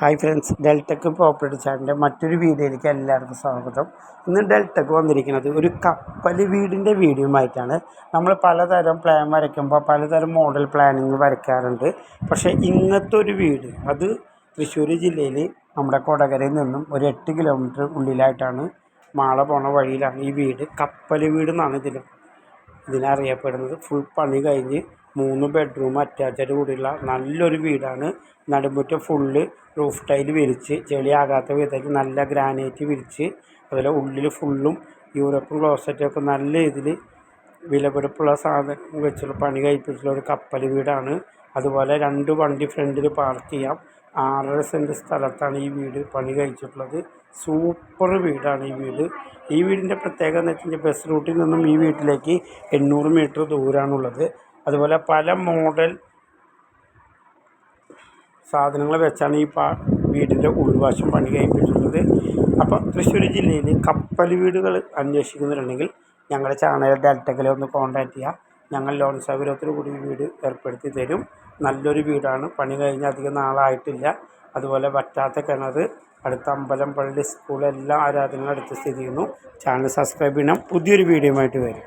Hi friends ഡെൽറ്റക്ക് property ചാനലിന്റെ മറ്റൊരു വീഡിയോയിലേക്ക് എല്ലാവർക്കും സ്വാഗതം. ഇന്ന് ഡെൽറ്റക്ക് വന്നിരിക്കുന്നത് ഒരു കപ്പൽ വീടിന്റെ വീഡിയോയുമായിട്ടാണ് നമ്മൾ പലതരം പ്ലാൻ വരയ്ക്കുമ്പോൾ പലതരം മോഡൽ പ്ലാനിങ് വരയ്ക്കാറുണ്ട്. പക്ഷേ ഇന്നത്തെ ഒരു വീട് അത് തൃശ്ശൂർ ജില്ലയിൽ നമ്മുടെ കൊടകരയിൽ നിന്നും ഒരു എട്ട് കിലോമീറ്റർ ഉള്ളിലായിട്ടാണ് മാള പോണ വഴിയിലാണ് ഈ വീട്. കപ്പൽ വീട് എന്നാണ് ഇതിന് ഇതിനറിയപ്പെടുന്നത്. ഫുൾ പണി കഴിഞ്ഞ് മൂന്ന് ബെഡ്റൂം അറ്റാച്ചഡ് കൂടിയുള്ള നല്ലൊരു വീടാണ്. നടുമുറ്റം ഫുള്ള് റൂഫ് ടൈൽ വിരിച്ച് ചെളിയാകാത്ത വിധത്തിൽ നല്ല ഗ്രാനൈറ്റ് വിരിച്ച് അതുപോലെ ഉള്ളിൽ ഫുള്ളും യൂറോപ്യൻ ക്ലോസറ്റൊക്കെ നല്ല ഇതിൽ വിലപിടിപ്പുള്ള സാധനം വെച്ചുള്ള പണി കഴിപ്പിച്ചുള്ള ഒരു കപ്പൽ വീടാണ്. അതുപോലെ രണ്ട് വണ്ടി ഫ്രണ്ടിൽ പാർക്ക് ചെയ്യാം. ആറര സെന്റ് സ്ഥലത്താണ് ഈ വീട് പണി കഴിച്ചിട്ടുള്ളത്. സൂപ്പർ വീടാണ് ഈ വീട്. ഈ വീടിന്റെ പ്രത്യേകത എന്ന് വെച്ചാൽ ബസ് റൂട്ടിൽ നിന്നും ഈ വീട്ടിലേക്ക് എണ്ണൂറ് മീറ്റർ ദൂരമാണുള്ളത് അതുപോലെ പല മോഡൽ സാധനങ്ങൾ വെച്ചാണ് ഈ പാ വീടിന്റെ ഉൾവശം പണി കഴിഞ്ഞിട്ടുള്ളത് അപ്പോൾ തൃശ്ശൂർ ജില്ലയിൽ കപ്പൽ വീടുകൾ അന്വേഷിക്കുന്നുണ്ടെങ്കിൽ ഞങ്ങളുടെ ചാനൽ ഡെൽറ്റക്കലെ ഒന്ന് കോൺടാക്റ്റ് ചെയ്യുക ഞങ്ങൾ ലോൺ സൗകര്യത്തോടു കൂടി വീട് ഏർപ്പെടുത്തി തരും. നല്ലൊരു വീടാണ്. പണി കഴിഞ്ഞ് അധികം നാളായിട്ടില്ല. അതുപോലെ വറ്റാത്ത കിണർ അടുത്ത അമ്പലം പള്ളി സ്കൂൾ എല്ലാ ആരാധനകളും അടുത്ത് സ്ഥിതി ചെയ്യുന്നു. ചാനൽ സബ്സ്ക്രൈബ് ചെയ്യണം. പുതിയൊരു വീഡിയോയുമായിട്ട് വരും.